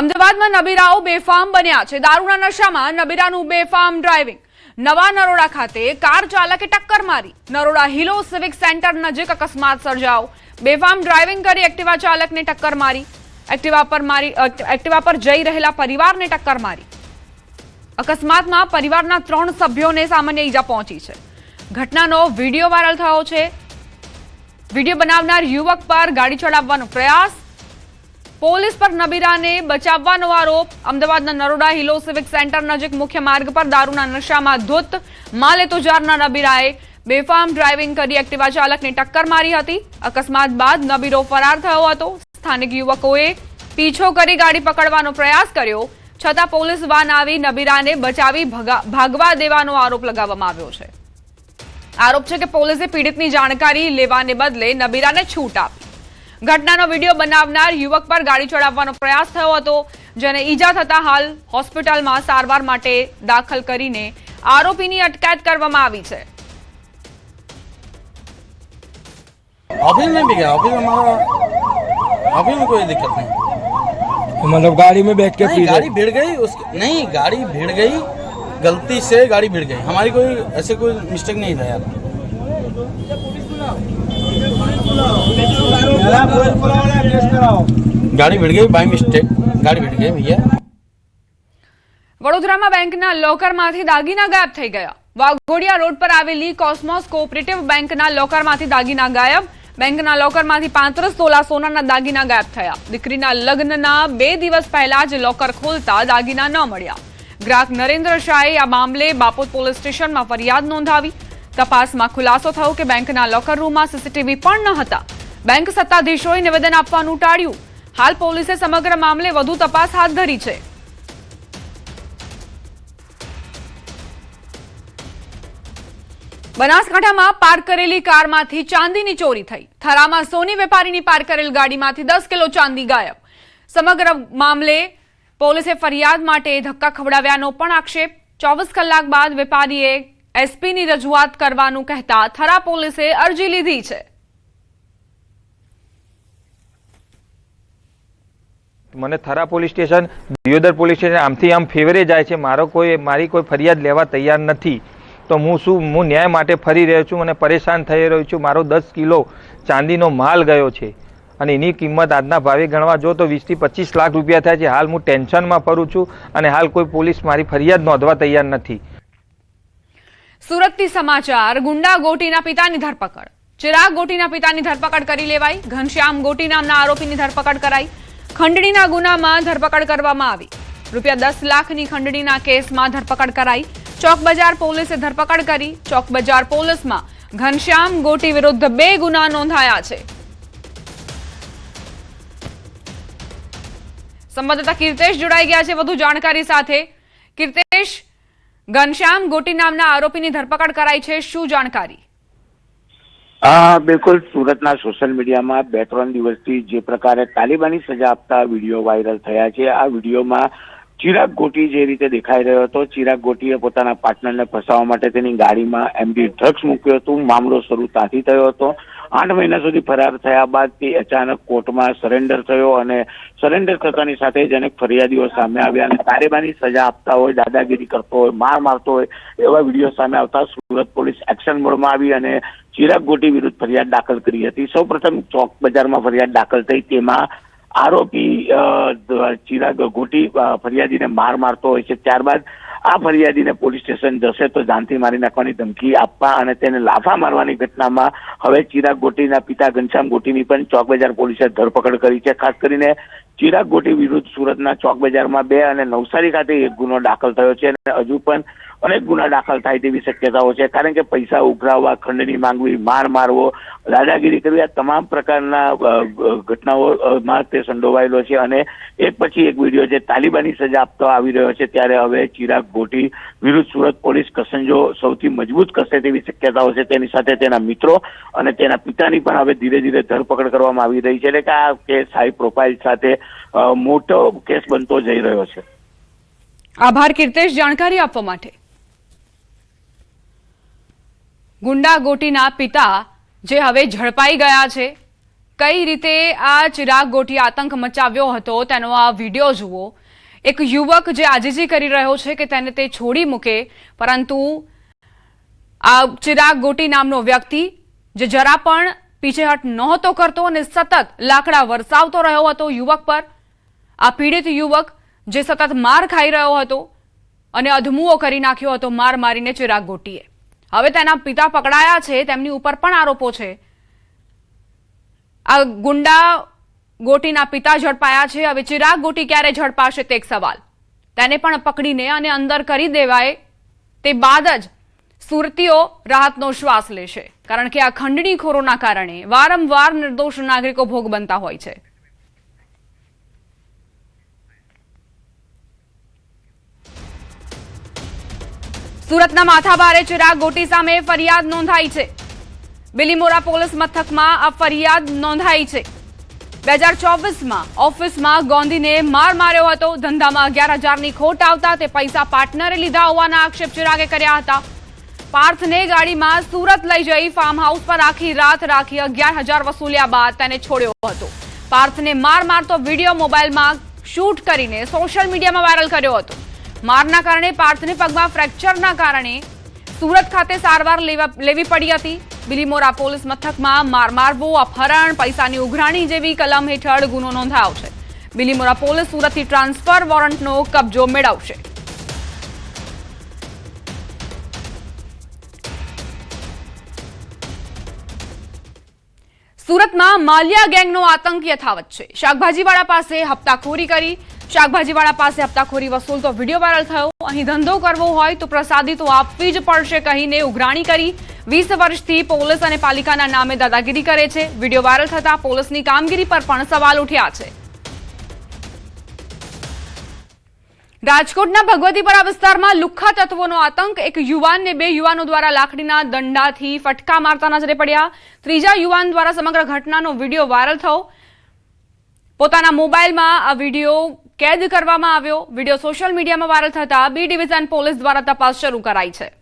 અમદાવાદમાં નબીરાઓ બેફામ બન્યા છે. દારૂના નશામાં નબીરાનું બેફામ ડ્રાઇવિંગ. નવા નરોડા ખાતે કાર ચાલકે ટક્કર મારી. નરોડા હિલો સિવિક સેન્ટર નજીક અકસ્માત સર્જાયો. બેફામ ડ્રાઇવિંગ કરી એક્ટિવા ચાલકને ટક્કર મારી. એક્ટિવા પર મારી એક્ટિવા પર જઈ રહેલા પરિવારને ટક્કર મારી. અકસ્માતમાં પરિવારના ત્રણ સભ્યોને સામાન્ય ઈજા પહોંચી છે. ઘટનાનો વીડિયો વાયરલ થયો છે. વીડિયો બનાવનાર યુવક પર ગાડી ચડાવવાનો પ્રયાસ પોલીસ પર નબીરાને બચાવવાનો આરોપ. અમદાવાદના નરોડા હિલો સિવિક સેન્ટર નજીક મુખ્ય માર્ગ પર દારૂના નશામાં ધૂત. માલે તુજારના નબીરાએ બેફામ ડ્રાઇવિંગ કરી એક્ટિવા ચાલકને ટક્કર મારી હતી. અકસ્માત બાદ નબીરો ફરાર થયો હતો. સ્થાનિક યુવકોએ પીછો કરી ગાડી પકડવાનો પ્રયાસ કર્યો. છતાં પોલીસ વાન આવી નબીરાને બચાવી ભાગવા દેવાનો આરોપ લગાવવામાં આવ્યો છે. આરોપ છે કે પોલીસે પીડિતની જાણકારી લેવાને બદલે નબીરાને છૂટ આપી. ઘટનાનો વિડીયો બનાવનાર યુવક પર ગાડી ચડાવવાનો પ્રયાસ થયો હતો જેને ઈજા થતા હાલ હોસ્પિટલમાં સારવાર માટે દાખલ કરીને આરોપીની અટકાયત કરવામાં આવી છે ऑफिस में भी गया ऑफिस में हमारा ऑफिस में कोई दिक्कत नहीं मतलब गाड़ी में बैठ के नहीं पी गाड़ी रहे भिड़ गई उस नहीं गाड़ी भिड़ गई गलती से गाड़ी भिड़ गई हमारी कोई ऐसे कोई मिस्टेक नहीं था यार गाड़ी भिड़ गई बाई मिस्टेक गाड़ी भिड़ गई भैया વડોદરામાં બેંકના લોકરમાંથી દાગીના ગાયબ થઈ ગયા વાઘોડિયા રોડ પર આવેલી કોસ્મોસ કોઓપરેટિવ બેંકના લોકરમાંથી દાગીના ગાયબ બેંકના લોકરમાંથી પાંત્રીસ તોલા સોનાના દાગીના ગાયબ થયા દીકરીના લગ્નના બે દિવસ પહેલા જ લોકર ખોલતા દાગીના ન મળ્યા ગ્રાહક નરેન્દ્ર શાહે આ મામલે બાપોદ પોલીસ સ્ટેશનમાં ફરિયાદ નોંધાવી તપાસમાં ખુલાસો થયો કે બેંકના લોકર રૂમમાં સીસીટીવી પણ ન હતા. બેંક સત્તાધીશોએ નિવેદન આપવાનું ટાળ્યું. હાલ પોલીસે સમગ્ર મામલે વધુ તપાસ હાથ ધરી છે. બનાસકાંઠામાં પાર્ક કરેલી કારમાંથી ચાંદીની ચોરી થઈ. થરામાં સોની વેપારીની પાર્ક કરેલ ગાડીમાંથી દસ કિલો ચાંદી ગાયબ. સમગ્ર મામલે પોલીસે ફરિયાદ માટે ધક્કા ખવડાવ્યાનો પણ આક્ષેપ. ચોવીસ કલાક બાદ વેપારીએ એસપીની રજૂઆત કરવાનું કહેતા થરા પોલીસે અરજી લીધી છે. મને Thara police station, Deodar police station, આમથી આમ ફેવરે જાય છે. મારો કોઈ, મારી કોઈ ફરિયાદ લેવા તૈયાર નથી. તો હું શું, હું ન્યાય માટે ફરી રહ્યો છું અને પરેશાન થઈ રહ્યો છું? મારો દસ કિલો ચાંદીનો માલ ગયો છે અને એની કિંમત આજના ભાવે ગણવા જો તો વીસથી પચીસ લાખ રૂપિયા થાય છે. હાલ હું ટેન્શનમાં ફરું છું અને હાલ કોઈ પોલીસ મારી ફરિયાદ નોંધવા તૈયાર નથી. સુરતથી સમાચાર, ગુંડા ગોટીના પિતાની ધરપકડ. ચિરાગ ગોટીના પિતાની ધરપકડ કરી લેવાઈ, ઘનશ્યામ ગોટી નામના આરોપીની ધરપકડ કરાઈ. ખંડણીના ગુનામાં ધરપકડ કરવામાં આવી. રૂપિયા દસ લાખની ખંડણીના કેસમાં ધરપકડ કરાઈ. ચોક બજાર પોલીસે ધરપકડ કરી. ચોક બજાર પોલીસમાં ઘનશ્યામ ગોટી વિરુદ્ધ બે ગુના નોંધાયા છે. સંવાદદાતા કીર્તેશ જોડાઈ ગયા છે. વધુ જાણકારી સાથે કીર્તેશ ઘનશ્યામ ગોટી નામના આરોપીની ધરપકડ કરાઈ છે. શું જાણકારી? બિલકુલ. સુરતના સોશિયલ મીડિયામાં બે ત્રણ દિવસથી જે પ્રકારે તાલિબાની સજા આપતા વીડિયો વાયરલ થયા છે. આ વિડીયોમાં ચિરાગ ગોટી જે રીતે દેખાઈ રહ્યો હતો, ચિરાગ ગોટીએ પોતાના પાર્ટનરને ફસાવવા માટે તેની ગાડીમાં એમડી ડ્રગ્સ મૂક્યું હતું. મામલો શરૂ ત્યાંથી થયો હતો. આઠ મહિના સુધી ફરાર થયા બાદ તે અચાનક કોર્ટમાં સરેન્ડર થયો અને સરેન્ડર થતાની સાથે જ અનેક ફરિયાદીઓ સામે આવ્યા અને તારેબાની સજા આપતા હોય, દાદાગીરી કરતો હોય, માર મારતો હોય, એવા વીડિયો સામે આવતા સુરત પોલીસ એક્શન મોડમાં આવી અને ચિરાગ ગોટી વિરુદ્ધ ફરિયાદ દાખલ કરી હતી. સૌપ્રથમ ચોક બજારમાં ફરિયાદ દાખલ થઈ. તેમાં આરોપી ચિરાગ ગોટી ફરિયાદીને માર મારતો હોય છે. ત્યારબાદ આ ફરિયાદીને પોલીસ સ્ટેશન જશે તો જાનથી મારી નાખવાની ધમકી આપવા અને તેને લાફા મારવાની ઘટનામાં હવે ચિરાગ ગોટીના પિતા ઘનશ્યામ ગોટીની પણ ચોક બજાર પોલીસે ધરપકડ કરી છે. ખાસ કરીને ચિરાગ ગોટી વિરુદ્ધ સુરતના ચોક બજારમાં બે અને નવસારી ખાતે એક ગુનો દાખલ થયો છે અને હજુ પણ અનેક ગુના દાખલ થાય તેવી શક્યતાઓ છે. કારણ કે પૈસા ઉઘરાવવા ખંડની માંગવી, માર મારવો, દાદાગીરી કરવી, આ તમામ પ્રકારના ઘટનાઓમાં તે સંડોવાયેલો છે. અને એક પછી એક વીડિયો જે તાલિબાની સજા આપતો આવી રહ્યો છે, ત્યારે હવે ચિરાગ ગોટી વિરુદ્ધ સુરત પોલીસ કસંજો સૌથી મજબૂત કરશે તેવી શક્યતાઓ છે. તેની સાથે તેના મિત્રો અને તેના પિતાની પણ હવે ધીરે ધીરે ધરપકડ કરવામાં આવી રહી છે. એટલે કે આ કેસ હાઈ પ્રોફાઇલ સાથે મોટો કેસ બનતો જઈ રહ્યો છે. આભાર, કીર્તેશ. જાણકારી આપવા માટે. ગુંડા ગોટીના પિતા જે હવે ઝડપાઈ ગયા છે, કઈ રીતે આ ચિરાગ ગોટી આતંક મચાવ્યો હતો તેનો આ વીડિયો જુઓ. એક યુવક જે આજીજી કરી રહ્યો છે કે તેને તે છોડી મૂકે, પરંતુ આ ચિરાગ ગોટી નામનો વ્યક્તિ જે જરા પણ પીછેહટ નહોતો કરતો અને સતત લાકડા વરસાવતો રહ્યો હતો યુવક પર, આ પીડિત યુવક જે સતત માર ખાઈ રહ્યો હતો અને અધમુઓ કરી નાખ્યો હતો માર મારીને ચિરાગ ગોટીએ હવે તેના પિતા પકડાયા છે, તેમની ઉપર પણ આરોપો છે. આ ગુંડા ગોટીના પિતા ઝડપાયા છે, હવે ચિરાગ ગોટી ક્યારે ઝડપાશે તે એક સવાલ. તેને પણ પકડીને અને અંદર કરી દેવાય તે બાદ જ સુરતીઓ રાહતનો શ્વાસ લેશે. કારણ કે આ ખંડણીખોરોના કારણે વારંવાર નિર્દોષ નાગરિકો ભોગ બનતા હોય છે. સુરતના માથાભારે ચિરાગ ગોટી સામે ફરિયાદ નોંધાઈ છે. બિલીમોરા પોલીસ મથકમાં આ ફરિયાદ નોંધાઈ છે. બે હજાર ચોવીસમાં ઓફિસમાં ગોંધીને માર માર્યો હતો. ધંધામાં અગિયાર હજારની ખોટ આવતા તે પૈસા પાર્ટનરે લીધા હોવાના આક્ષેપ ચિરાગે કર્યા હતા. પાર્થને ગાડીમાં સુરત લઈ જઈ ફાર્મ હાઉસ પર આખી રાત રાખી અગિયાર હજાર વસૂલ્યા બાદ તેને છોડ્યો હતો. પાર્થને માર મારતો વીડિયો મોબાઈલમાં શૂટ કરીને સોશિયલ મીડિયામાં વાયરલ કર્યો હતો. મારના કારણે, પાર્થને પગમાં ફ્રેક્ચરના કારણે સુરત ખાતે સારવાર લેવા પડી હતી. બિલીમોરા પોલીસ મથકમાં મારમારબો અપહરણ, પૈસાની ઉઘરાણી જેવી કલમ હેઠળ ગુનો નોંધાયો છે. બિલીમોરા પોલીસ સુરતથી ટ્રાન્સફર વોરંટનો કબજો મેળવશે. સુરતમાં માલિયા ગેંગનો આતંક યથાવત છે. શાકભાજીવાળા પાસે હપ્તાખોરી કરી. શાકભાજીવાળા પાસે હપ્તાખોરી વસૂલ તો વીડિયો વાયરલ થયો. અહીં ધંધો કરવો હોય તો પ્રસાદી તો આપવી જ પડશે કહીને ઉઘરાણી કરી. વીસ વર્ષથી પોલીસ અને પાલિકાના નામે દાદાગીરી કરે છે. વીડિયો વાયરલ થતા પોલીસની કામગીરી પર પણ સવાલ ઉઠ્યા છે. રાજકોટના ભગવતીપરા વિસ્તારમાં લુખ્ખા તત્વોનો આતંક. એક યુવાનને બે યુવાનો દ્વારા લાકડીના દંડાથી ફટકા મારતા નજરે પડ્યા. ત્રીજા યુવાન દ્વારા સમગ્ર ઘટનાનો વીડિયો વાયરલ થયો. પોતાના મોબાઈલમાં આ વીડિયો કેદ કરવામાં આવ્યો. વીડિયો સોશિયલ મીડિયામાં વાયરલ થતા બી ડિવિઝન પોલીસ દ્વારા તપાસ શરૂ કરાઈ છે.